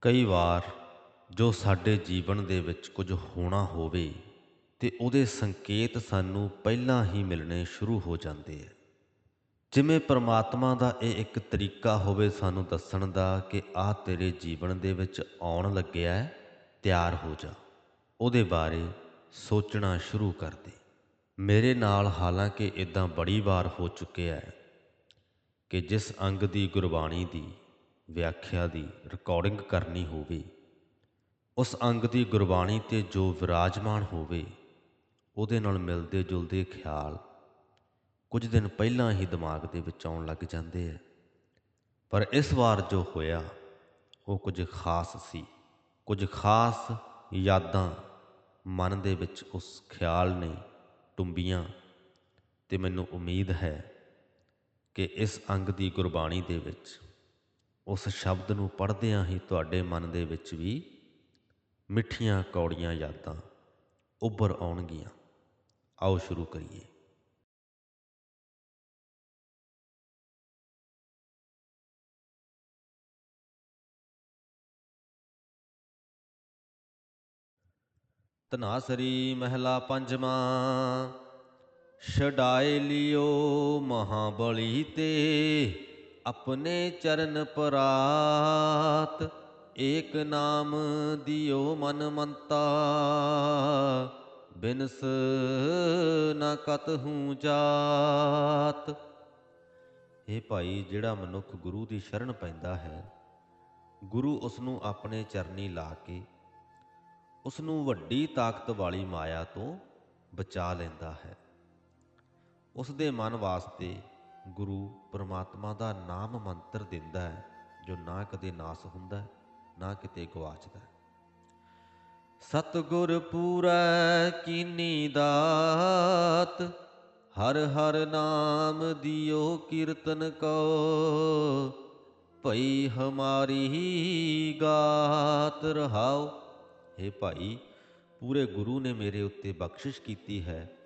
ਕਈ ਵਾਰ ਜੋ ਸਾਡੇ ਜੀਵਨ ਦੇ ਵਿੱਚ ਕੁਝ ਹੋਣਾ ਹੋਵੇ ਤੇ ਉਹਦੇ ਸੰਕੇਤ ਸਾਨੂੰ ਪਹਿਲਾਂ ਹੀ ਮਿਲਣੇ ਸ਼ੁਰੂ ਹੋ ਜਾਂਦੇ ਆ। ਜਿਵੇਂ ਪਰਮਾਤਮਾ ਦਾ ਇਹ ਇੱਕ ਤਰੀਕਾ ਹੋਵੇ ਸਾਨੂੰ ਦੱਸਣ ਦਾ ਕਿ ਆਹ ਤੇਰੇ ਜੀਵਨ ਦੇ ਵਿੱਚ ਆਉਣ ਲੱਗਿਆ ਹੈ, ਤਿਆਰ ਹੋ ਜਾ। ਉਹਦੇ ਬਾਰੇ ਸੋਚਣਾ ਸ਼ੁਰੂ ਕਰ ਦੇ। ਮੇਰੇ ਨਾਲ ਹਾਲਾਂਕਿ ਇਦਾਂ ਬੜੀ ਵਾਰ ਹੋ ਚੁੱਕਿਆ ਹੈ ਕਿ ਜਿਸ ਅੰਗ ਦੀ ਗੁਰਬਾਣੀ ਦੀ ਵਿਆਖਿਆ ਦੀ ਰਿਕਾਰਡਿੰਗ ਕਰਨੀ ਹੋਵੇ, ਉਸ ਅੰਗ ਦੀ ਗੁਰਬਾਣੀ ਤੇ ਜੋ ਵਿਰਾਜਮਾਨ ਹੋਵੇ, ਉਹਦੇ ਨਾਲ ਮਿਲਦੇ ਜੁਲਦੇ ਖਿਆਲ ਕੁਝ ਦਿਨ ਪਹਿਲਾਂ ਹੀ ਦਿਮਾਗ ਦੇ ਵਿੱਚ ਆਉਣ ਲੱਗ ਜਾਂਦੇ ਆ। ਪਰ ਇਸ ਵਾਰ ਜੋ ਹੋਇਆ, ਉਹ ਕੁਝ ਖਾਸ ਸੀ, ਕੁਝ ਖਾਸ ਯਾਦਾਂ ਮਨ ਦੇ ਵਿੱਚ ਉਸ ਖਿਆਲ ਨੇ ਟੁੰਬੀਆਂ ਤੇ ਮੈਨੂੰ ਉਮੀਦ ਹੈ ਕਿ ਇਸ ਅੰਗ ਦੀ ਗੁਰਬਾਣੀ ਦੇ ਵਿੱਚ ਉਸ ਸ਼ਬਦ ਨੂੰ ਪੜ੍ਹਦਿਆਂ ਹੀ ਤੁਹਾਡੇ ਮਨ ਦੇ ਵਿੱਚ ਵੀ ਮਿੱਠੀਆਂ ਕੌੜੀਆਂ ਯਾਦਾਂ ਉੱਭਰ ਆਉਣਗੀਆਂ। ਆਓ ਸ਼ੁਰੂ ਕਰੀਏ। ਤਨਾਸਰੀ ਮਹਿਲਾ ਪੰਜਵਾਂ, ਛਡਾਏ ਲਿਓ ਮਹਾਬਲੀ ਤੇ। ਆਪਣੇ ਚਰਨ ਪਰਾਤ, ਏਕ ਨਾਮ ਦਿਓ ਮਨ ਮੰਤਾ। ਬਿਨਸ ਨਾ ਕਤਹੂ ਜਾਤ। ਇਹ ਭਾਈ, ਜਿਹੜਾ ਮਨੁੱਖ ਗੁਰੂ ਦੀ ਸ਼ਰਨ ਪੈਂਦਾ ਹੈ, ਗੁਰੂ ਉਸ ਨੂੰ ਆਪਣੇ ਚਰਨੀ ਲਾ ਕੇ ਉਸ ਨੂੰ ਵੱਡੀ ਤਾਕਤ ਵਾਲੀ ਮਾਇਆ ਤੋਂ ਬਚਾ ਲੈਂਦਾ ਹੈ। ਉਸ ਦੇ ਮਨ ਵਾਸਤੇ ਗੁਰੂ ਪਰਮਾਤਮਾ ਦਾ ਨਾਮ ਮੰਤਰ ਦਿੰਦਾ ਹੈ, ਜੋ ਨਾ ਕਦੇ ਨਾਸ ਹੁੰਦਾ, ਨਾ ਕਿਤੇ ਗਵਾਚਦਾ ਸਤਗੁਰ ਪੂਰੈ ਕੀਨੀ ਦਾਤ, ਹਰ ਹਰ ਨਾਮ ਦਿਓ ਕੀਰਤਨ ਕੋ ਭਈ ਹਮਾਰੀ ਗਾਤ ਰਹਾਓ हे ਭਾਈ, ਪੂਰੇ ਗੁਰੂ ਨੇ ਮੇਰੇ ਉੱਤੇ ਬਖਸ਼ਿਸ਼ ਕੀਤੀ ਹੈ।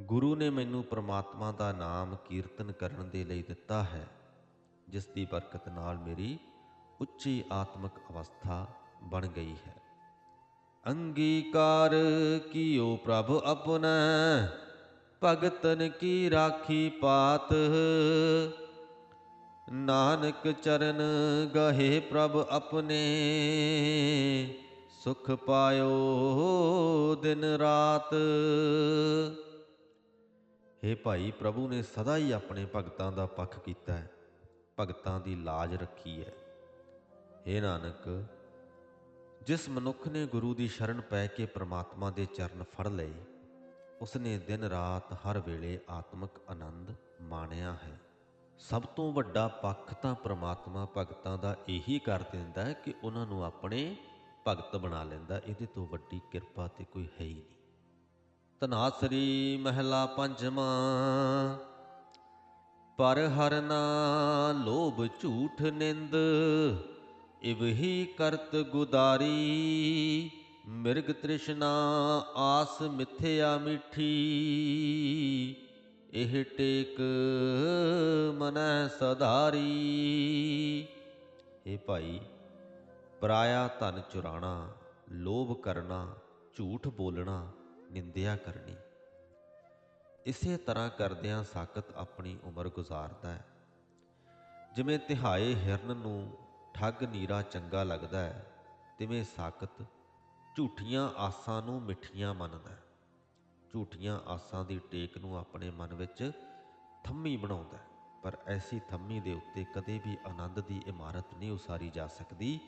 ਗੁਰੂ ਨੇ ਮੈਨੂੰ ਪ੍ਰਮਾਤਮਾ ਦਾ ਨਾਮ ਕੀਰਤਨ ਕਰਨ ਦੇ ਲਈ ਦਿੱਤਾ ਹੈ, ਜਿਸ ਦੀ ਬਰਕਤ ਨਾਲ ਮੇਰੀ ਉੱਚੀ ਆਤਮਿਕ ਅਵਸਥਾ ਬਣ ਗਈ ਹੈ। ਅੰਗੀਕਾਰ ਕੀਓ ਪ੍ਰਭ ਆਪਣਾ, ਭਗਤਨ ਕੀ ਰਾਖੀ ਪਾਤ? ਨਾਨਕ ਚਰਨ ਗਹੇ ਪ੍ਰਭ ਆਪਣੇ, ਸੁਖ ਪਾਇਓ ਦਿਨ ਰਾਤ। हे ਭਾਈ, ਪ੍ਰਭੂ ਨੇ ਸਦਾ ਹੀ ਆਪਣੇ ਭਗਤਾਂ ਦਾ ਪੱਖ ਕੀਤਾ ਹੈ, ਭਗਤਾਂ ਦੀ ਲਾਜ ਰੱਖੀ ਹੈ। हे ਨਾਨਕ, ਜਿਸ ਮਨੁੱਖ ਨੇ ਗੁਰੂ ਦੀ ਸ਼ਰਨ ਪੈ ਕੇ ਪ੍ਰਮਾਤਮਾ ਦੇ ਚਰਨ ਫੜ ਲਏ, ਉਸਨੇ ਦਿਨ ਰਾਤ ਹਰ ਵੇਲੇ ਆਤਮਿਕ ਆਨੰਦ ਮਾਣਿਆ ਹੈ। ਸਭ ਤੋਂ ਵੱਡਾ ਪੱਖ ਤਾਂ ਪ੍ਰਮਾਤਮਾ ਭਗਤਾਂ ਦਾ ਇਹੀ ਕਰ ਦਿੰਦਾ ਹੈ ਕਿ ਉਹਨਾਂ ਨੂੰ ਆਪਣੇ ਭਗਤ ਬਣਾ ਲੈਂਦਾ, ਇਹਦੇ ਤੋਂ ਵੱਡੀ ਕਿਰਪਾ ਤੇ ਕੋਈ ਹੈ ਹੀ ਨਹੀਂ। ਤਨਾਸਰੀ ਮਹਿਲਾ ਪੰਜਵਾਂ। ਪਰ ਹਰਨਾ ਲੋਭ ਝੂਠ ਨਿੰਦ ਇਵਹੀ ਕਰਤ ਗੁਦਾਰੀ। ਮਿਰਗ ਤ੍ਰਿਸ਼ਨਾ ਆਸ ਮਿਥਿਆ ਮਿੱਠੀ, ਇਹ ਟੇਕ ਮਨੈ ਸਧਾਰੀ। ਇਹ ਭਾਈ, ਪਰਾਇਆ ਧਨ ਚੁਰਾਣਾ, ਲੋਭ ਕਰਨਾ, ਝੂਠ ਬੋਲਣਾ ਨਿੰਦਿਆ ਕਰਨੀ। ਇਸੇ ਤਰ੍ਹਾਂ ਕਰਦਿਆਂ ਸਾਕਤ ਆਪਣੀ ਉਮਰ ਗੁਜ਼ਾਰਦਾ ਹੈ। ਜਿਵੇਂ ਤਿਹਾਏ ਹਿਰਨ ਨੂੰ ਠੱਗ ਨੀਰਾ ਚੰਗਾ ਲੱਗਦਾ ਹੈ, ਤਿਵੇਂ ਸਾਕਤ ਝੂਠੀਆਂ ਆਸਾਂ ਨੂੰ ਮਿੱਠੀਆਂ ਮੰਨਦਾ ਹੈ। ਝੂਠੀਆਂ ਆਸਾਂ ਦੀ ਟੇਕ ਨੂੰ ਆਪਣੇ ਮਨ ਵਿੱਚ ਥੰਮੀ ਬਣਾਉਂਦਾ ਹੈ, ਪਰ ਐਸੀ ਥੰਮੀ ਦੇ ਉੱਤੇ ਕਦੇ ਵੀ ਆਨੰਦ ਦੀ ਇਮਾਰਤ ਨਹੀਂ ਉਸਾਰੀ ਜਾ ਸਕਦੀ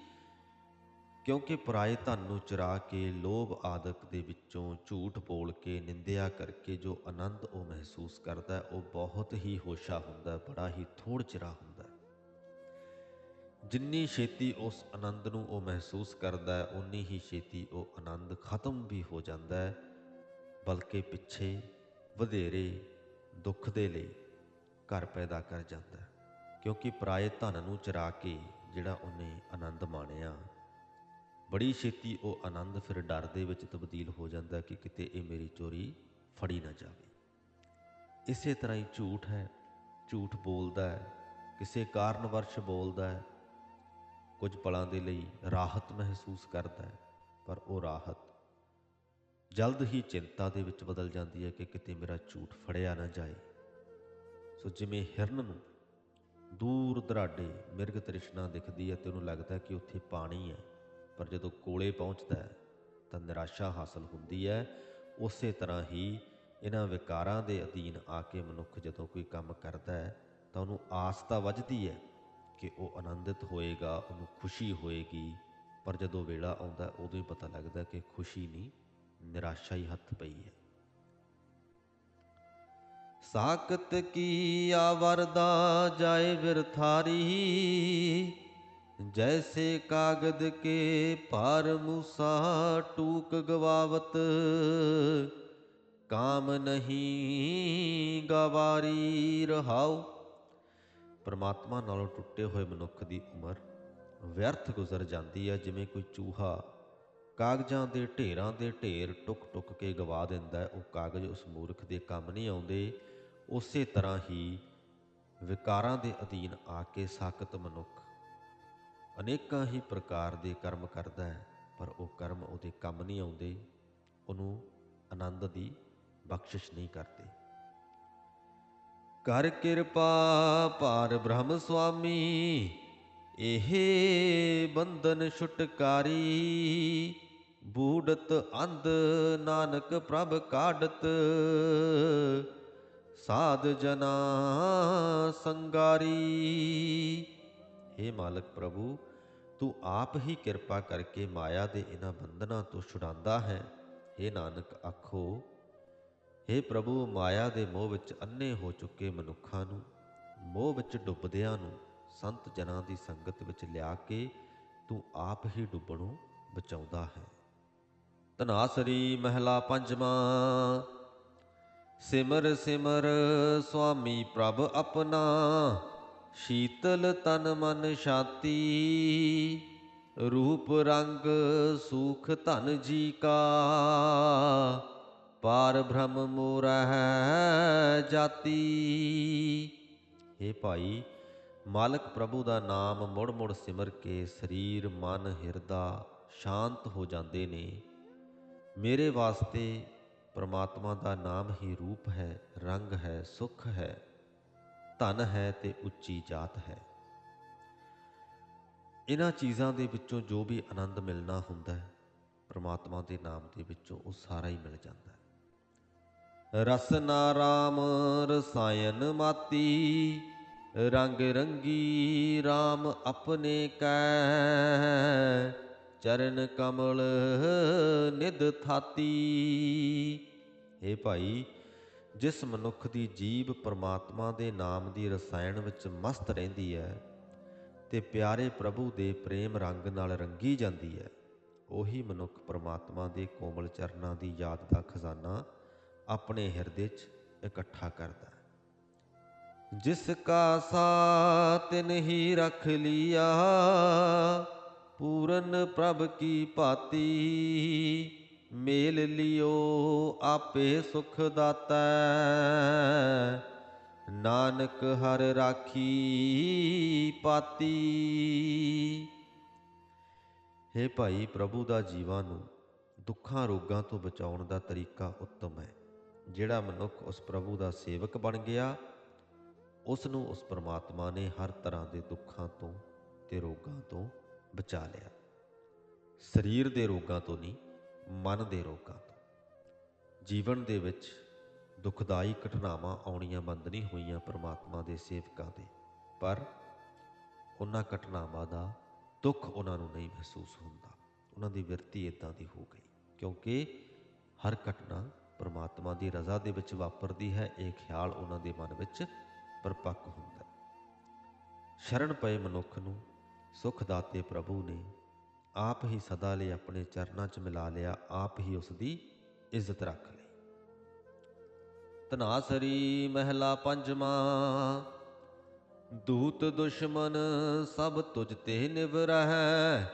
ਕਿਉਂਕਿ ਪਰਾਏ ਧਨ ਨੂੰ ਚੁਰਾ ਕੇ ਲੋਭ ਆਦਿਕ ਦੇ ਵਿੱਚੋਂ ਝੂਠ ਬੋਲ ਕੇ ਨਿੰਦਿਆ ਕਰਕੇ ਜੋ ਆਨੰਦ ਉਹ ਮਹਿਸੂਸ ਕਰਦਾ ਉਹ ਬਹੁਤ ਹੀ ਹੋਸ਼ਾ ਹੁੰਦਾ ਬੜਾ ਹੀ ਥੋੜ ਚਿਰਾ ਹੁੰਦਾ ਜਿੰਨੀ ਛੇਤੀ ਉਸ ਆਨੰਦ ਨੂੰ ਉਹ ਮਹਿਸੂਸ ਕਰਦਾ ਹੈ ਉਨੀ ਹੀ ਛੇਤੀ ਉਹ ਆਨੰਦ ਖਤਮ ਵੀ ਹੋ ਜਾਂਦਾ ਹੈ, ਬਲਕਿ ਪਿੱਛੇ ਵਧੇਰੇ ਦੁੱਖ ਦੇ ਲਈ ਘਰ ਪੈਦਾ ਕਰ ਜਾਂਦਾ ਕਿਉਂਕਿ ਪਰਾਏ ਧਨ ਨੂੰ ਚਰਾ ਕੇ ਜਿਹੜਾ ਉਹਨੇ ਆਨੰਦ ਮਾਣਿਆ ਬੜੀ ਛੇਤੀ ਉਹ ਆਨੰਦ ਫਿਰ ਡਰ ਦੇ ਵਿੱਚ ਤਬਦੀਲ ਹੋ ਜਾਂਦਾ ਕਿ ਕਿਤੇ ਇਹ ਮੇਰੀ ਚੋਰੀ ਫੜੀ ਨਾ ਜਾਵੇ। ਇਸੇ ਤਰ੍ਹਾਂ ਹੀ ਝੂਠ ਹੈ, ਝੂਠ ਬੋਲਦਾ ਹੈ, ਕਿਸੇ ਕਾਰਨ ਵਰਸ਼ ਬੋਲਦਾ ਹੈ। ਕੁਝ ਪਲਾਂ ਦੇ ਲਈ ਰਾਹਤ ਮਹਿਸੂਸ ਕਰਦਾ ਹੈ, ਪਰ ਉਹ ਰਾਹਤ ਜਲਦ ਹੀ ਚਿੰਤਾ ਦੇ ਵਿੱਚ ਬਦਲ ਜਾਂਦੀ ਹੈ ਕਿ ਕਿਤੇ ਮੇਰਾ ਝੂਠ ਫੜਿਆ ਨਾ ਜਾਏ। ਸੋ ਜਿਵੇਂ ਹਿਰਨ ਨੂੰ ਦੂਰ ਦਰਾਡੇ ਮਿਰਗ ਤ੍ਰਿਸ਼ਨਾ ਦਿਖਦੀ ਹੈ ਤੇ ਉਹਨੂੰ ਲੱਗਦਾ ਕਿ ਉੱਥੇ ਪਾਣੀ ਹੈ। ਪਰ ਜਦੋਂ ਕੋਲੇ ਪਹੁੰਚਦਾ ਹੈ, ਤਾਂ ਨਿਰਾਸ਼ਾ ਹਾਸਲ ਹੁੰਦੀ ਹੈ। ਉਸੇ ਤਰ੍ਹਾਂ ਹੀ ਇਹਨਾਂ ਵਿਕਾਰਾਂ ਦੇ ਅਧੀਨ ਆ ਕੇ ਮਨੁੱਖ ਜਦੋਂ ਕੋਈ ਕੰਮ ਕਰਦਾ ਹੈ, ਤਾਂ ਉਹਨੂੰ ਆਸ ਤਾਂ ਵੱਜਦੀ ਹੈ ਕਿ ਉਹ ਆਨੰਦਿਤ ਹੋਏਗਾ, ਉਹਨੂੰ ਖੁਸ਼ੀ ਹੋਏਗੀ। ਪਰ ਜਦੋਂ ਵੇਲਾ ਆਉਂਦਾ ਉਦੋਂ ਹੀ ਪਤਾ ਲੱਗਦਾ ਕਿ ਖੁਸ਼ੀ ਨਹੀਂ, ਨਿਰਾਸ਼ਾ ਹੀ ਹੱਥ ਪਈ ਹੈ। ਸਾਕਤ ਕੀ ਆਵਰਦਾ ਜਾਏ ਵਿਰਥਾਰੀ ਜੈਸੇ ਕਾਗਦ ਕੇ ਭਾਰ ਮੂਸਾ ਟੂਕ ਗਵਾਵਤ, ਕਾਮ ਨਹੀਂ ਗਵਾਰੀ ਰਹਾਉ। ਪਰਮਾਤਮਾ ਨਾਲੋਂ ਟੁੱਟੇ ਹੋਏ ਮਨੁੱਖ ਦੀ ਉਮਰ ਵਿਅਰਥ ਗੁਜ਼ਰ ਜਾਂਦੀ ਹੈ, ਜਿਵੇਂ ਕੋਈ ਚੂਹਾ ਕਾਗਜ਼ਾਂ ਦੇ ਢੇਰਾਂ ਦੇ ਢੇਰ ਟੁਕ-ਟੁਕ ਕੇ ਗਵਾ ਦਿੰਦਾ ਹੈ। ਉਹ ਕਾਗਜ਼ ਉਸ ਮੂਰਖ ਦੇ ਕੰਮ ਨਹੀਂ ਆਉਂਦੇ, ਉਸੇ ਤਰ੍ਹਾਂ ਹੀ ਵਿਕਾਰਾਂ ਦੇ ਅਧੀਨ ਆ ਕੇ ਸਾਖਤ ਮਨੁੱਖ ਅਨੇਕਾਂ ਹੀ ਪ੍ਰਕਾਰ ਦੇ ਕਰਮ ਕਰਦਾ ਹੈ, ਪਰ ਉਹ ਕਰਮ ਉਹਦੇ ਕੰਮ ਨਹੀਂ ਆਉਂਦੇ, ਉਹਨੂੰ ਆਨੰਦ ਦੀ ਬਖਸ਼ਿਸ਼ ਨਹੀਂ ਕਰਦੇ। ਕਰ ਕਿਰਪਾ ਪਾਰ ਬ੍ਰਹਮ ਸੁਆਮੀ, ਇਹ ਬੰਧਨ ਛੁਟਕਾਰੀ ਬੂੜਤ ਅੰਧ ਨਾਨਕ ਪ੍ਰਭ ਕਾਢਤ। ਸਾਧ ਜਨਾ ਸੰਗਾਰੀ हे ਮਾਲਕ ਪ੍ਰਭੂ ਤੂੰ ਆਪ ਹੀ ਕਿਰਪਾ ਕਰਕੇ ਮਾਇਆ ਦੇ ਇਹਨਾਂ ਬੰਧਨਾਂ ਤੋਂ ਛੁਡਾਉਂਦਾ ਹੈ हे ਨਾਨਕ ਆਖੋ हे ਪ੍ਰਭੂ ਮਾਇਆ ਦੇ ਮੋਹ ਵਿੱਚ ਅੰਨੇ ਹੋ ਚੁੱਕੇ ਮਨੁੱਖਾਂ ਨੂੰ ਮੋਹ ਵਿੱਚ ਡੁੱਬਦਿਆਂ ਨੂੰ ਸੰਤ ਜਨਾਂ ਦੀ ਸੰਗਤ ਵਿੱਚ ਲਿਆ ਕੇ ਤੂੰ ਆਪ ਹੀ ਡੁੱਬਣੋਂ ਬਚਾਉਂਦਾ ਹੈ ਧਨਾਸਰੀ ਮਹਿਲਾ ਪੰਜਵਾਂ ਸਿਮਰ ਸਿਮਰ ਸੁਆਮੀ ਪ੍ਰਭ ਆਪਣਾ ਸ਼ੀਤਲ ਤਨ ਮਨ ਸ਼ਾਤੀ, ਰੂਪ ਰੰਗ ਸੂਖ ਧਨ ਜੀ ਕਾ। ਪਾਰ ਬ੍ਰਹਮ ਮੋਰਹਿ ਜਾਤੀ। हे ਭਾਈ, ਮਾਲਕ ਪ੍ਰਭੂ ਦਾ ਨਾਮ ਮੁੜ ਮੁੜ ਸਿਮਰ ਕੇ ਸਰੀਰ, ਮਨ, ਹਿਰਦਾ ਸ਼ਾਂਤ ਹੋ ਜਾਂਦੇ ਨੇ। ਮੇਰੇ ਵਾਸਤੇ ਪਰਮਾਤਮਾ ਦਾ ਨਾਮ ਹੀ ਰੂਪ ਹੈ, ਰੰਗ ਹੈ, ਸੁਖ ਹੈ। ਧਨ ਹੈ ਤੇ ਉੱਚੀ ਜਾਤ ਹੈ। ਇਹਨਾਂ ਚੀਜ਼ਾਂ ਦੇ ਵਿੱਚੋਂ ਜੋ ਵੀ ਆਨੰਦ ਮਿਲਣਾ ਹੁੰਦਾ ਹੈ, ਪ੍ਰਮਾਤਮਾ ਦੇ ਨਾਮ ਦੇ ਵਿੱਚੋਂ ਉਹ ਸਾਰਾ ਹੀ ਮਿਲ ਜਾਂਦਾ ਹੈ। ਰਸਨਾ ਰਾਮ, ਰਸਾਇਣ ਮਾਤੀ, ਰੰਗ ਰੰਗੀ RAM ਆਪਣੇ ਕੈ, ਚਰਨ ਕਮਲ ਨਿਧ ਥਾਤੀ। हे ਭਾਈ ਜਿਸ ਮਨੁੱਖ ਦੀ ਜੀਬ ਪਰਮਾਤਮਾ ਦੇ ਨਾਮ ਦੀ ਰਸਾਇਣ ਵਿੱਚ ਮਸਤ ਰਹਿੰਦੀ ਹੈ ਤੇ ਪਿਆਰੇ ਪ੍ਰਭੂ ਦੇ ਪ੍ਰੇਮ ਰੰਗ ਨਾਲ ਰੰਗੀ ਜਾਂਦੀ ਹੈ, ਉਹੀ ਮਨੁੱਖ ਪਰਮਾਤਮਾ ਦੇ ਕੋਮਲ ਚਰਨਾਂ ਦੀ ਯਾਦ ਦਾ ਖਜ਼ਾਨਾ ਆਪਣੇ ਹਿਰਦੇ 'ਚ ਇਕੱਠਾ ਕਰਦਾ ਹੈ। ਜਿਸ ਕਾ ਸਾਥ ਨਹੀਂ ਰੱਖ ਲਿਆ, ਪੂਰਨ ਪ੍ਰਭ ਕੀ ਪਾਤੀ ਮੇਲ ਲਿਓ, ਆਪੇ ਸੁਖ ਦਾਤਾ। ਨਾਨਕ ਹਰ ਰਾਖੀ ਪਾਤੀ। हे ਭਾਈ ਪ੍ਰਭੂ ਦਾ ਜੀਵਾਂ ਨੂੰ ਦੁੱਖਾਂ ਰੋਗਾਂ ਤੋਂ ਬਚਾਉਣ ਦਾ ਤਰੀਕਾ ਉੱਤਮ ਹੈ। ਜਿਹੜਾ ਮਨੁੱਖ ਉਸ ਪ੍ਰਭੂ ਦਾ ਸੇਵਕ ਬਣ ਗਿਆ, ਉਸ ਨੂੰ ਉਸ ਪਰਮਾਤਮਾ ਨੇ ਹਰ ਤਰ੍ਹਾਂ ਦੇ ਦੁੱਖਾਂ ਤੋਂ ਤੇ ਰੋਗਾਂ ਤੋਂ ਬਚਾ ਲਿਆ। ਸਰੀਰ ਦੇ ਰੋਗਾਂ ਤੋਂ ਨਹੀਂ ਮਨ ਦੇ ਰੋਗਾਂ ਤੋਂ। ਜੀਵਨ ਦੇ ਵਿੱਚ ਦੁਖਦਾਈ ਘਟਨਾਵਾਂ ਆਉਣੀਆਂ ਬੰਦ ਨਹੀਂ ਹੋਈਆਂ ਪ੍ਰਮਾਤਮਾ ਦੇ ਸੇਵਕਾਂ ਦੇ, ਪਰ ਉਹਨਾਂ ਘਟਨਾਵਾਂ ਦਾ ਦੁੱਖ ਉਹਨਾਂ ਨੂੰ ਨਹੀਂ ਮਹਿਸੂਸ ਹੁੰਦਾ। ਉਹਨਾਂ ਦੀ ਵਿਰਤੀ ਇਦਾਂ ਦੀ ਹੋ ਗਈ, ਕਿਉਂਕਿ ਹਰ ਘਟਨਾ ਪ੍ਰਮਾਤਮਾ ਦੀ ਰਜ਼ਾ ਦੇ ਵਿੱਚ ਵਾਪਰਦੀ ਹੈ, ਇਹ ਖਿਆਲ ਉਹਨਾਂ ਦੇ ਮਨ ਵਿੱਚ ਪਰਪੱਕ ਹੁੰਦਾ। ਸ਼ਰਨ ਪਏ ਮਨੁੱਖ ਨੂੰ ਸੁਖ ਦਾਤੇ ਪ੍ਰਭੂ ਨੇ ਆਪ ਹੀ ਸਦਾ ਲਈ ਆਪਣੇ ਚਰਨਾਂ 'ਚ ਮਿਲਾ ਲਿਆ, ਆਪ ਹੀ ਉਸ ਦੀ ਇੱਜ਼ਤ ਰੱਖ ਲਈ। ਤਨਾਸਰੀ ਮਹਿਲਾ ਪੰਜਵਾਂ, ਦੂਤ ਦੁਸ਼ਮਨ ਸਭ ਤੁਝ ਤੇ ਨਿਵਰਹਿ,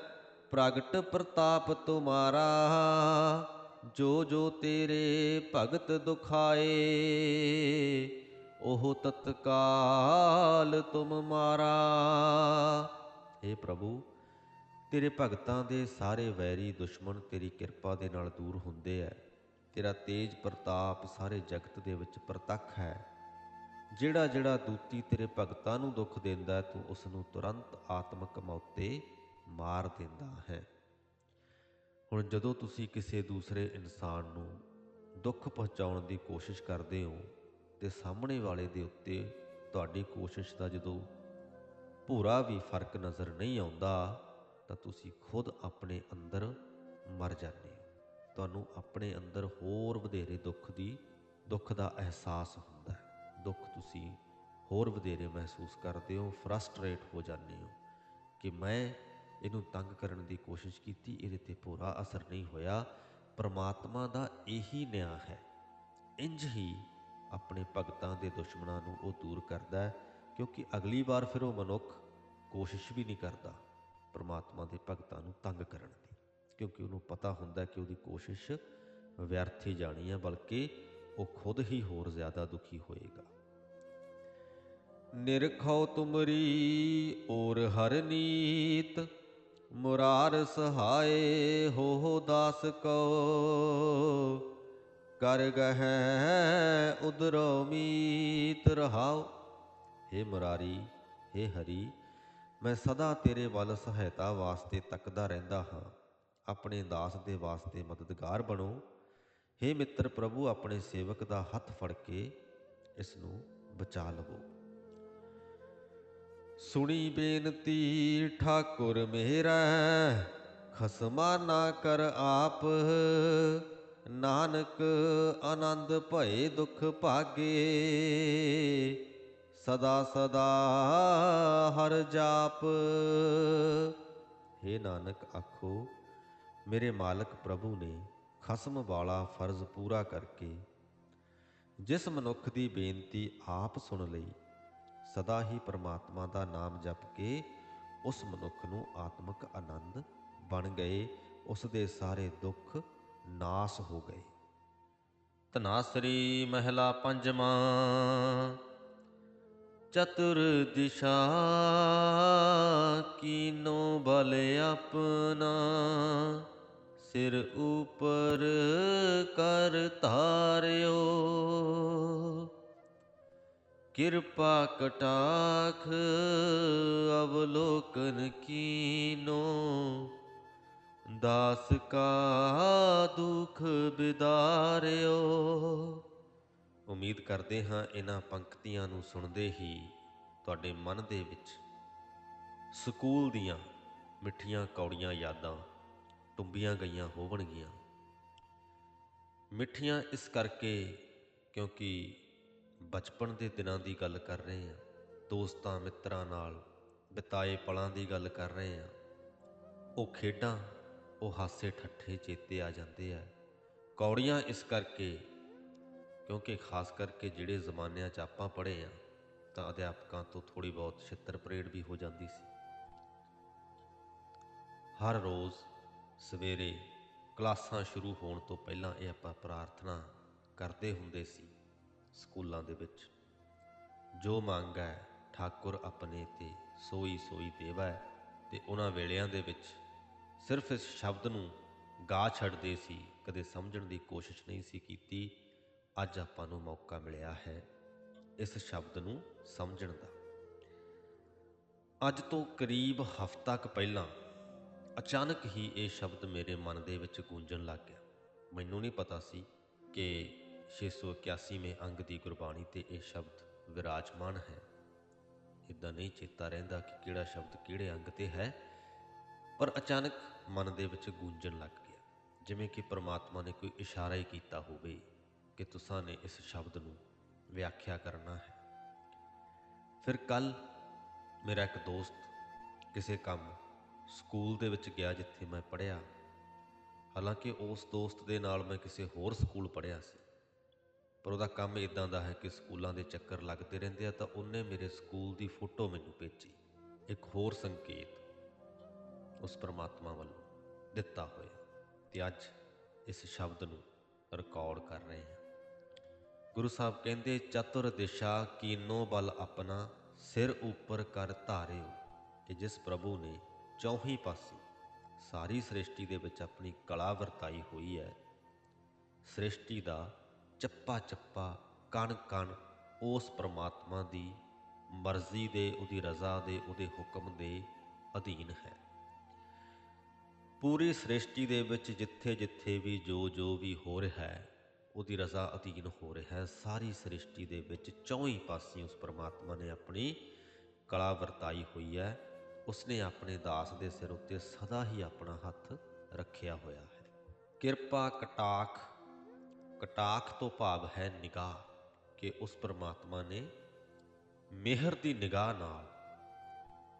ਪ੍ਰਗਟ ਪ੍ਰਤਾਪ ਤੁਮਾਰਾ, ਜੋ ਜੋ ਤੇਰੇ ਭਗਤ ਦੁਖਾਏ, ਉਹ ਤਤਕਾਲ ਤੁਮ ਮਾਰਾ। हे ਪ੍ਰਭੂ ਤੇਰੇ ਭਗਤਾਂ ਦੇ ਸਾਰੇ ਵੈਰੀ ਦੁਸ਼ਮਣ ਤੇਰੀ ਕਿਰਪਾ ਦੇ ਨਾਲ ਦੂਰ ਹੁੰਦੇ ਐ। ਤੇਰਾ ਤੇਜ ਪ੍ਰਤਾਪ ਸਾਰੇ ਜਗਤ ਦੇ ਵਿੱਚ ਪ੍ਰਤੱਖ ਹੈ। ਜਿਹੜਾ ਜਿਹੜਾ ਦੂਤੀ ਤੇਰੇ ਭਗਤਾਂ ਨੂੰ ਦੁੱਖ ਦਿੰਦਾ ਤੂੰ ਉਸ ਨੂੰ ਤੁਰੰਤ ਆਤਮਕ ਮੌਤੇ ਮਾਰ ਦਿੰਦਾ ਹੈ। ਹੁਣ ਜਦੋਂ ਤੁਸੀਂ ਕਿਸੇ ਦੂਸਰੇ ਇਨਸਾਨ ਨੂੰ ਦੁੱਖ ਪਹੁੰਚਾਉਣ ਦੀ ਕੋਸ਼ਿਸ਼ ਕਰਦੇ ਹੋ, ਤੇ ਸਾਹਮਣੇ ਵਾਲੇ ਦੇ ਉੱਤੇ ਤੁਹਾਡੀ ਕੋਸ਼ਿਸ਼ ਦਾ ਜਦੋਂ ਭੂਰਾ ਵੀ ਫ਼ਰਕ ਨਜ਼ਰ ਨਹੀਂ ਆਉਂਦਾ ਤਾਂ ਤੁਸੀਂ ਖੁਦ ਆਪਣੇ ਅੰਦਰ ਮਰ ਜਾਂਦੇ ਹੋ। ਤੁਹਾਨੂੰ ਆਪਣੇ ਅੰਦਰ ਹੋਰ ਵਧੇਰੇ ਦੁੱਖ ਦੀ, ਦੁੱਖ ਦਾ ਅਹਿਸਾਸ ਹੁੰਦਾ ਹੈ। ਦੁੱਖ ਤੁਸੀਂ ਹੋਰ ਵਧੇਰੇ ਮਹਿਸੂਸ ਕਰਦੇ ਹੋ ਫਰਸਟ੍ਰੇਟ ਹੋ ਜਾਂਦੇ ਹੋ ਕਿ ਮੈਂ ਇਹਨੂੰ ਤੰਗ ਕਰਨ ਦੀ ਕੋਸ਼ਿਸ਼ ਕੀਤੀ, ਇਹਦੇ ਤੇ ਪੂਰਾ ਅਸਰ ਨਹੀਂ ਹੋਇਆ। ਪਰਮਾਤਮਾ ਦਾ ਇਹੀ ਨਿਆਂ ਹੈ। ਇੰਜ ਹੀ ਆਪਣੇ ਭਗਤਾਂ ਦੇ ਦੁਸ਼ਮਣਾਂ ਨੂੰ ਉਹ ਦੂਰ ਕਰਦਾ ਹੈ ਕਿਉਂਕਿ ਅਗਲੀ ਵਾਰ ਫਿਰ ਉਹ ਮਨੁੱਖ ਕੋਸ਼ਿਸ਼ ਵੀ ਨਹੀਂ ਕਰਦਾ। ਪ੍ਰਮਾਤਮਾ ਦੇ ਭਗਤਾਂ ਨੂੰ ਤੰਗ ਕਰਨ ਦੀ। ਕਿਉਂਕਿ ਉਹਨੂੰ ਪਤਾ ਹੁੰਦਾ ਕਿ ਉਹਦੀ ਕੋਸ਼ਿਸ਼ ਵਿਅਰਥ ਹੀ ਜਾਣੀ ਹੈ, ਬਲਕਿ ਉਹ ਖੁਦ ਹੀ ਹੋਰ ਜ਼ਿਆਦਾ ਦੁਖੀ ਹੋਏਗਾ। ਨਿਰਖਉ ਤੁਮਰੀ ਔਰ ਹਰ ਨੀਤ, ਮੁਰਾਰ ਸਹਾਏ ਹੋ ਦਾਸ ਕੋ ਕਰ ਗਹਿ ਉਦਰੋ ਮੀਤ ਰਹਾਉ। हे ਮੁਰਾਰੀ हे ਹਰੀ ਮੈਂ ਸਦਾ ਤੇਰੇ ਵੱਲ ਸਹਾਇਤਾ ਵਾਸਤੇ ਤੱਕਦਾ ਰਹਿੰਦਾ ਹਾਂ। ਆਪਣੇ ਦਾਸ ਦੇ ਵਾਸਤੇ ਮਦਦਗਾਰ ਬਣੋ। हे ਮਿੱਤਰ ਪ੍ਰਭੂ, ਆਪਣੇ ਸੇਵਕ ਦਾ ਹੱਥ ਫੜ ਕੇ ਇਸ ਨੂੰ ਬਚਾ ਲਵੋ। ਸੁਣੀ ਬੇਨਤੀ, ਠਾਕੁਰ ਮੇਰਾ, ਖਸਮਾ ਨਾ ਕਰ ਆਪ। ਨਾਨਕ ਆਨੰਦ ਭਏ ਦੁਖ ਭਾਗੇ। ਸਦਾ ਸਦਾ ਹਰ ਜਾਪ। हे ਨਾਨਕ ਆਖੋ, ਮੇਰੇ ਮਾਲਕ ਪ੍ਰਭੂ ਨੇ ਖਸਮ ਵਾਲਾ ਫਰਜ਼ ਪੂਰਾ ਕਰਕੇ ਜਿਸ ਮਨੁੱਖ ਦੀ ਬੇਨਤੀ ਆਪ ਸੁਣ ਲਈ, ਸਦਾ ਹੀ ਪ੍ਰਮਾਤਮਾ ਦਾ ਨਾਮ ਜਪ ਕੇ ਉਸ ਮਨੁੱਖ ਨੂੰ ਆਤਮਿਕ ਆਨੰਦ ਬਣ ਗਏ, ਉਸ ਦੇ ਸਾਰੇ ਦੁੱਖ ਨਾਸ ਹੋ ਗਏ। ਤਨਾਸਰੀ ਮਹਿਲਾ ਪੰਜਵਾਂ ਚਤੁਰ ਦਿਸ਼ਾ ਕੀਨੋ ਬਲ ਆਪਣਾ, ਸਿਰ ਉਪਰ ਕਰ ਧਾਰਿਓ। ਕਿਰਪਾ ਕਟਾਖ ਅਵਲੋਕਨ ਕੀਨੋ, ਦਾਸ ਕਾ ਦੁਖ ਬਿਦਾਰਿਓ। ਉਮੀਦ ਕਰਦੇ ਹਾਂ ਇਹਨਾਂ ਪੰਕਤੀਆਂ ਨੂੰ ਸੁਣਦੇ ਹੀ ਤੁਹਾਡੇ ਮਨ ਦੇ ਵਿੱਚ ਸਕੂਲ ਦੀਆਂ ਮਿੱਠੀਆਂ ਕੌੜੀਆਂ ਯਾਦਾਂ ਟੁੰਬੀਆਂ ਗਈਆਂ ਹੋਵਣਗੀਆਂ। ਮਿੱਠੀਆਂ ਇਸ ਕਰਕੇ ਕਿਉਂਕਿ ਬਚਪਨ ਦੇ ਦਿਨਾਂ ਦੀ ਗੱਲ ਕਰ ਰਹੇ ਹਾਂ, ਦੋਸਤਾਂ ਮਿੱਤਰਾਂ ਨਾਲ ਬਿਤਾਏ ਪਲਾਂ ਦੀ ਗੱਲ ਕਰ ਰਹੇ ਹਾਂ। ਉਹ ਖੇਡਾਂ, ਉਹ ਹਾਸੇ ਠੱਠੇ ਚੇਤੇ ਆ ਜਾਂਦੇ ਆ। ਕੌੜੀਆਂ ਇਸ ਕਰਕੇ ਕਿਉਂਕਿ ਖਾਸ ਕਰਕੇ ਜਿਹੜੇ ਜ਼ਮਾਨਿਆਂ 'ਚ ਆਪਾਂ ਪੜ੍ਹੇ ਆ, ਤਾਂ ਅਧਿਆਪਕਾਂ ਤੋਂ ਥੋੜੀ ਬਹੁਤ ਛਿੱਤਰ ਪਰੇਡ ਵੀ ਹੋ ਜਾਂਦੀ ਸੀ। ਹਰ ਰੋਜ਼ ਸਵੇਰੇ ਕਲਾਸਾਂ ਸ਼ੁਰੂ ਹੋਣ ਤੋਂ ਪਹਿਲਾਂ ਇਹ ਆਪਾਂ ਪ੍ਰਾਰਥਨਾ ਕਰਦੇ ਹੁੰਦੇ ਸੀ ਸਕੂਲਾਂ ਦੇ ਵਿੱਚ। ਜੋ ਮੰਗ ਹੈ, ਠਾਕੁਰ ਆਪਣੇ ਤੇ ਸੋਈ ਸੋਈ ਦੇਵਾ ਹੈ ਤੇ ਉਹਨਾਂ ਵੇਲਿਆਂ ਦੇ ਵਿੱਚ ਸਿਰਫ ਇਸ ਸ਼ਬਦ ਨੂੰ ਗਾ ਛੱਡਦੇ ਸੀ, ਕਦੇ ਸਮਝਣ ਦੀ ਕੋਸ਼ਿਸ਼ ਨਹੀਂ ਸੀ ਕੀਤੀ ਅੱਜ ਆਪਾਂ ਨੂੰ ਮੌਕਾ ਮਿਲਿਆ ਹੈ ਇਸ ਸ਼ਬਦ ਨੂੰ ਸਮਝਣ ਦਾ। ਅੱਜ ਤੋਂ ਕਰੀਬ ਹਫ਼ਤਾ ਕੁ ਪਹਿਲਾਂ ਅਚਾਨਕ ਹੀ ਇਹ ਸ਼ਬਦ ਮੇਰੇ ਮਨ ਦੇ ਵਿੱਚ ਗੂੰਜਣ ਲੱਗ ਗਿਆ। ਮੈਨੂੰ ਨਹੀਂ ਪਤਾ ਸੀ ਕਿ 681ਵੇਂ ਅੰਗ ਦੀ ਗੁਰਬਾਣੀ ਤੇ ਇਹ ਸ਼ਬਦ ਵਿਰਾਜਮਾਨ ਹੈ। ਇਦਾਂ ਨਹੀਂ ਚੇਤਾ ਰਹਿੰਦਾ ਕਿ ਕਿਹੜਾ ਸ਼ਬਦ ਕਿਹੜੇ ਅੰਗ ਤੇ ਹੈ, ਪਰ ਅਚਾਨਕ ਮਨ ਦੇ ਵਿੱਚ ਗੂੰਜਣ ਲੱਗ ਗਿਆ। ਜਿਵੇਂ ਕਿ ਪ੍ਰਮਾਤਮਾ ਨੇ ਕੋਈ ਇਸ਼ਾਰਾ ਹੀ ਕੀਤਾ ਹੋਵੇ। ਕਿ ਤੁਸਾਂ ਨੇ ਇਸ ਸ਼ਬਦ ਨੂੰ ਵਿਆਖਿਆ ਕਰਨਾ ਹੈ। ਫਿਰ ਕੱਲ ਮੇਰਾ ਇੱਕ ਦੋਸਤ ਕਿਸੇ ਕੰਮ ਸਕੂਲ ਦੇ ਵਿੱਚ ਗਿਆ ਜਿੱਥੇ ਮੈਂ ਪੜ੍ਹਿਆ। ਹਾਲਾਂਕਿ ਉਸ ਦੋਸਤ ਦੇ ਨਾਲ ਮੈਂ ਕਿਸੇ ਹੋਰ ਸਕੂਲ ਪੜ੍ਹਿਆ ਸੀ। ਪਰ ਉਹਦਾ ਕੰਮ ਇਦਾਂ ਦਾ ਹੈ ਕਿ ਸਕੂਲਾਂ ਦੇ ਚੱਕਰ ਲੱਗਦੇ ਰਹਿੰਦੇ ਆ ਤਾਂ ਉਹਨੇ ਮੇਰੇ ਸਕੂਲ ਦੀ ਫੋਟੋ ਮੈਨੂੰ ਭੇਜੀ। ਇੱਕ ਹੋਰ ਸੰਕੇਤ ਉਸ ਪ੍ਰਮਾਤਮਾ ਵੱਲੋਂ ਦਿੱਤਾ ਹੋਇਆ ਤੇ ਅੱਜ ਇਸ ਸ਼ਬਦ ਨੂੰ ਰਿਕਾਰਡ ਕਰ ਰਹੇ ਹਾਂ। ਗੁਰੂ ਸਾਹਿਬ ਕਹਿੰਦੇ, ਚਤੁਰ ਦਿਸ਼ਾ ਕੀਨੋ ਬਲ ਆਪਣਾ, ਸਿਰ ਉੱਪਰ ਕਰ ਧਾਰਿਓ, ਕਿ ਜਿਸ ਪ੍ਰਭੂ ਨੇ ਚੌਹੀ ਪਾਸੇ ਸਾਰੀ ਸ੍ਰਿਸ਼ਟੀ ਦੇ ਵਿੱਚ ਆਪਣੀ ਕਲਾ ਵਰਤਾਈ ਹੋਈ ਹੈ। ਸ੍ਰਿਸ਼ਟੀ ਦਾ ਚੱਪਾ ਚੱਪਾ, ਕਣ ਕਣ, ਉਸ ਪ੍ਰਮਾਤਮਾ ਦੀ ਮਰਜ਼ੀ ਦੇ, ਉਹਦੀ ਰਜ਼ਾ ਦੇ, ਉਹਦੇ ਹੁਕਮ ਦੇ ਅਧੀਨ ਹੈ। ਪੂਰੀ ਸ੍ਰਿਸ਼ਟੀ ਦੇ ਵਿੱਚ ਜਿੱਥੇ ਜਿੱਥੇ ਵੀ ਜੋ ਜੋ ਵੀ ਹੋ ਰਿਹਾ ਹੈ ਉਹਦੀ ਰਜ਼ਾ ਅਧੀਨ ਹੋ ਰਿਹਾ ਹੈ। ਸਾਰੀ ਸ੍ਰਿਸ਼ਟੀ ਦੇ ਵਿੱਚ ਚੌਂ ਪਾਸੇ ਉਸ ਪਰਮਾਤਮਾ ਨੇ ਆਪਣੀ ਕਲਾ ਵਰਤਾਈ ਹੋਈ ਹੈ। ਉਸਨੇ ਆਪਣੇ ਦਾਸ ਦੇ ਸਿਰ ਉੱਤੇ ਸਦਾ ਹੀ ਆਪਣਾ ਹੱਥ ਰੱਖਿਆ ਹੋਇਆ ਹੈ। ਕਿਰਪਾ ਕਟਾਖ ਕਟਾਖ ਤੋਂ ਭਾਵ ਹੈ ਨਿਗਾਹ ਕਿ ਉਸ ਪਰਮਾਤਮਾ ਨੇ ਮਿਹਰ ਦੀ ਨਿਗਾਹ ਨਾਲ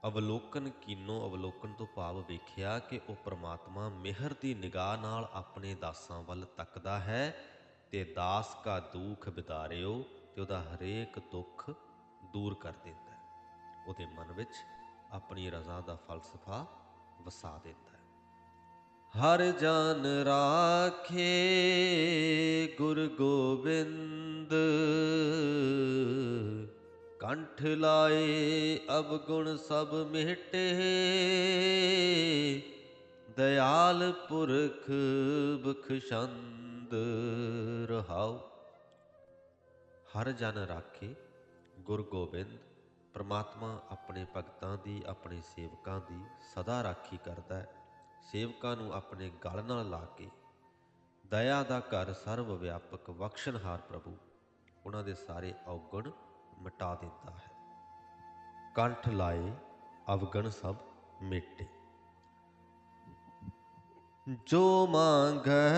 ਅਵਲੋਕਨ ਕੀਨੋ ਅਵਲੋਕਨ ਤੋਂ ਭਾਵ ਵੇਖਿਆ ਕਿ ਉਹ ਪ੍ਰਮਾਤਮਾ ਮਿਹਰ ਦੀ ਨਿਗਾਹ ਨਾਲ ਆਪਣੇ ਦਾਸਾਂ ਵੱਲ ਤੱਕਦਾ ਹੈ। ਤੇ ਦਾਸ ਕਾ ਦੁੱਖ ਬਿਦਾਰਿਓ ਤੇ ਉਹਦਾ ਹਰੇਕ ਦੁੱਖ ਦੂਰ ਕਰ ਦਿੰਦਾ ਹੈ। ਉਹਦੇ ਮਨ ਵਿੱਚ ਆਪਣੀ ਰਜ਼ਾ ਦਾ ਫਲਸਫਾ ਵਸਾ ਦਿੰਦਾ ਹੈ। ਹਰ ਜਨ ਰਾਖੇ ਗੁਰ ਗੋਬਿੰਦ, ਕੰਠ ਲਾਏ ਅਵਗੁਣ ਸਭ ਮਿਟੇ, ਦਇਆਲ ਪੁਰਖ ਬਖਸ਼ੰਦ। ਰਹਾਉ। ਹਰ ਜਨ ਰਾਖੇ ਗੁਰ ਗੋਬਿੰਦ, ਪ੍ਰਮਾਤਮਾ ਆਪਣੇ ਭਗਤਾਂ ਦੀ, ਆਪਣੇ ਸੇਵਕਾਂ ਦੀ ਸਦਾ ਰਾਖੀ ਕਰਦਾ ਹੈ। ਸੇਵਕਾਂ ਨੂੰ ਆਪਣੇ ਗਲ ਨਾਲ ਲਾ ਕੇ ਦਇਆ ਦਾ ਘਰ ਸਰਵ ਵਿਆਪਕ ਬਖਸ਼ਣਹਾਰ ਪ੍ਰਭੂ ਉਹਨਾਂ ਦੇ ਸਾਰੇ ਔਗਣ ਮਿਟਾ ਦਿੰਦਾ ਹੈ। ਕੰਠ ਲਾਏ ਅਵਗਣ ਸਭ ਮਿਟੇ। ਜੋ ਮੰਗੈ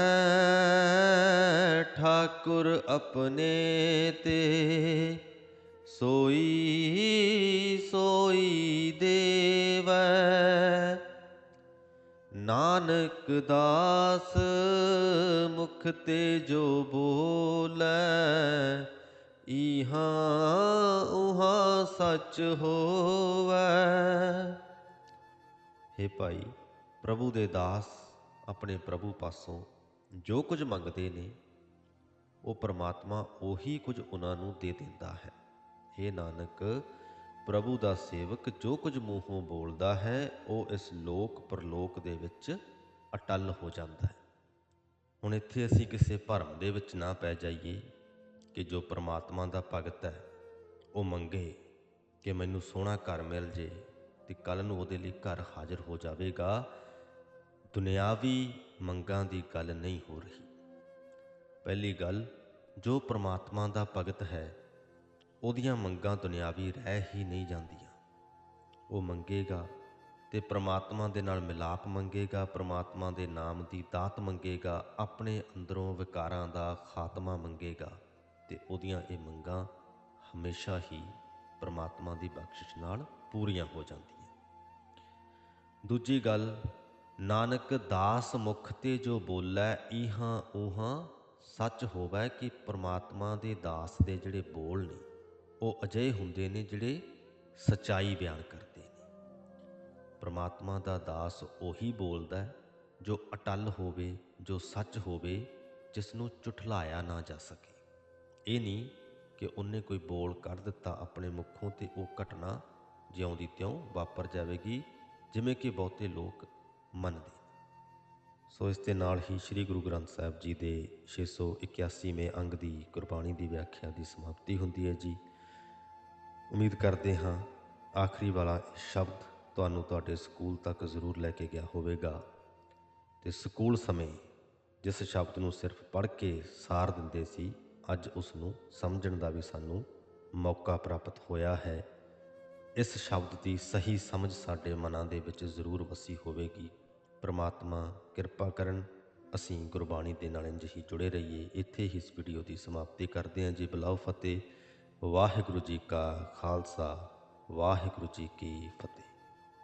ਠਾਕੁਰ ਆਪਣੇ ਤੇ, ਸੋਈ ਸੋਈ ਦੇਵੈ। ਨਾਨਕ ਦਾਸ ਮੁਖ ਤੇ ਜੋ ਬੋਲੇ ਇਹਾਂ ਉਹਾਂ ਸੱਚ ਹੋਵੇ। हे ਭਾਈ, ਪ੍ਰਭੂ ਦੇ ਦਾਸ। ਆਪਣੇ ਪ੍ਰਭੂ ਪਾਸੋਂ ਜੋ ਕੁਝ ਮੰਗਦੇ ਨੇ, ਉਹ ਪਰਮਾਤਮਾ ਉਹੀ ਕੁਝ ਉਹਨਾਂ ਨੂੰ ਦੇ ਦਿੰਦਾ ਹੈ। ਇਹ ਨਾਨਕ, ਪ੍ਰਭੂ ਦਾ ਸੇਵਕ ਜੋ ਕੁਝ ਮੂੰਹੋਂ ਬੋਲਦਾ ਹੈ, ਉਹ ਇਸ ਲੋਕ ਪਰਲੋਕ ਦੇ ਵਿੱਚ ਅਟਲ ਹੋ ਜਾਂਦਾ ਹੈ। ਹੁਣ ਇੱਥੇ ਅਸੀਂ ਕਿਸੇ ਭਰਮ ਦੇ ਵਿੱਚ ਨਾ ਪੈ ਜਾਈਏ ਕਿ ਜੋ ਪ੍ਰਮਾਤਮਾ ਦਾ ਭਗਤ ਹੈ, ਉਹ ਮੰਗੇ ਕਿ ਮੈਨੂੰ ਸੋਹਣਾ ਘਰ ਮਿਲ ਜੇ ਤੇ ਕੱਲ ਨੂੰ ਉਹਦੇ ਲਈ ਘਰ ਹਾਜ਼ਰ ਹੋ ਜਾਵੇਗਾ। ਦੁਨਿਆਵੀ ਮੰਗਾਂ ਦੀ ਗੱਲ ਨਹੀਂ ਹੋ ਰਹੀ। ਪਹਿਲੀ ਗੱਲ, ਜੋ ਪ੍ਰਮਾਤਮਾ ਦਾ ਭਗਤ ਹੈ, ਉਹਦੀਆਂ ਮੰਗਾਂ ਦੁਨਿਆਵੀ ਰਹਿ ਹੀ ਨਹੀਂ ਜਾਂਦੀਆਂ। ਉਹ ਮੰਗੇਗਾ ਤੇ ਪ੍ਰਮਾਤਮਾ ਦੇ ਨਾਲ ਮਿਲਾਪ ਮੰਗੇਗਾ, ਪ੍ਰਮਾਤਮਾ ਦੇ ਨਾਮ ਦੀ ਦਾਤ ਮੰਗੇਗਾ, ਆਪਣੇ ਅੰਦਰੋਂ ਵਿਕਾਰਾਂ ਦਾ ਖਾਤਮਾ ਮੰਗੇਗਾ ਤੇ ਉਹਦੀਆਂ ਇਹ ਮੰਗਾਂ ਹਮੇਸ਼ਾ ਹੀ ਪ੍ਰਮਾਤਮਾ ਦੀ ਬਖਸ਼ਿਸ਼ ਨਾਲ ਪੂਰੀਆਂ ਹੋ ਜਾਂਦੀਆਂ। ਦੂਜੀ ਗੱਲ ਨਾਨਕ ਦਾਸ ਮੁਖ ਤੇ ਜੋ ਬੋਲੇ, ਇਹਾਂ ਉਹਾਂ ਸੱਚ ਹੋਵੇ ਕਿ ਪ੍ਰਮਾਤਮਾ ਦੇ ਦਾਸ ਦੇ ਜਿਹੜੇ ਬੋਲ ਨੇ, ਉਹ ਅਜੇ ਹੁੰਦੇ ਨੇ ਜਿਹੜੇ ਸਚਾਈ ਬਿਆਨ ਕਰਦੇ ਨੇ। ਪ੍ਰਮਾਤਮਾ ਦਾ ਦਾਸ ਉਹੀ ਬੋਲਦਾ ਹੈ, ਜੋ ਅਟਲ ਹੋਵੇ, ਜੋ ਸੱਚ ਹੋਵੇ, ਜਿਸ ਨੂੰ ਝੁਠਲਾਇਆ ਨਾ ਜਾ ਸਕੇ। ਇਹ ਨਹੀਂ ਕਿ ਉਹਨੇ ਕੋਈ ਬੋਲ ਕੱਢ ਦਿੱਤਾ ਆਪਣੇ ਮੁਖੋਂ ਤੇ ਉਹ ਘਟਨਾ ਜਿਉਂਦੀ ਤਿਉਂ ਵਾਪਰ ਜਾਵੇਗੀ, ਜਿਵੇਂ ਕਿ ਬਹੁਤੇ ਲੋਕ ਮੰਨਦੇ। ਸੋ ਇਸ ਦੇ ਨਾਲ ਹੀ ਸ੍ਰੀ ਗੁਰੂ ਗ੍ਰੰਥ ਸਾਹਿਬ ਜੀ ਦੇ 681ਵੇਂ ਅੰਗ ਦੀ ਗੁਰਬਾਣੀ ਦੀ ਵਿਆਖਿਆ ਦੀ ਸਮਾਪਤੀ ਹੁੰਦੀ ਹੈ ਜੀ। ਉਮੀਦ ਕਰਦੇ ਹਾਂ ਆਖਰੀ ਵਾਲਾ ਇਹ ਸ਼ਬਦ ਤੁਹਾਨੂੰ ਤੁਹਾਡੇ ਸਕੂਲ ਤੱਕ ਜ਼ਰੂਰ ਲੈ ਕੇ ਗਿਆ ਹੋਵੇਗਾ। ਤੇ ਸਕੂਲ ਸਮੇਂ ਜਿਸ ਸ਼ਬਦ ਨੂੰ ਸਿਰਫ ਪੜ੍ਹ ਕੇ ਸਾਰ ਦਿੰਦੇ ਸੀ, ਅੱਜ ਉਸ ਨੂੰ ਸਮਝਣ ਦਾ ਵੀ ਸਾਨੂੰ ਮੌਕਾ ਪ੍ਰਾਪਤ ਹੋਇਆ ਹੈ। ਇਸ ਸ਼ਬਦ ਦੀ ਸਹੀ ਸਮਝ ਸਾਡੇ ਮਨਾਂ ਦੇ ਵਿੱਚ ਜ਼ਰੂਰ ਵਸੀ ਹੋਵੇਗੀ। ਪ੍ਰਮਾਤਮਾ, ਕਿਰਪਾ ਕਰਨ, ਅਸੀਂ ਗੁਰਬਾਣੀ ਦੇ ਨਾਲ ਇੰਜ ਹੀ ਜੁੜੇ ਰਹੀਏ। ਇੱਥੇ ਹੀ ਇਸ ਵੀਡੀਓ ਦੀ ਸਮਾਪਤੀ ਕਰਦੇ ਹਾਂ ਜੀ। ਬਲਾਉ ਫਤਿਹ। ਵਾਹਿਗੁਰੂ ਜੀ ਕਾ ਖਾਲਸਾ। ਵਾਹਿਗੁਰੂ ਜੀ ਕੀ ਫਤਿਹ।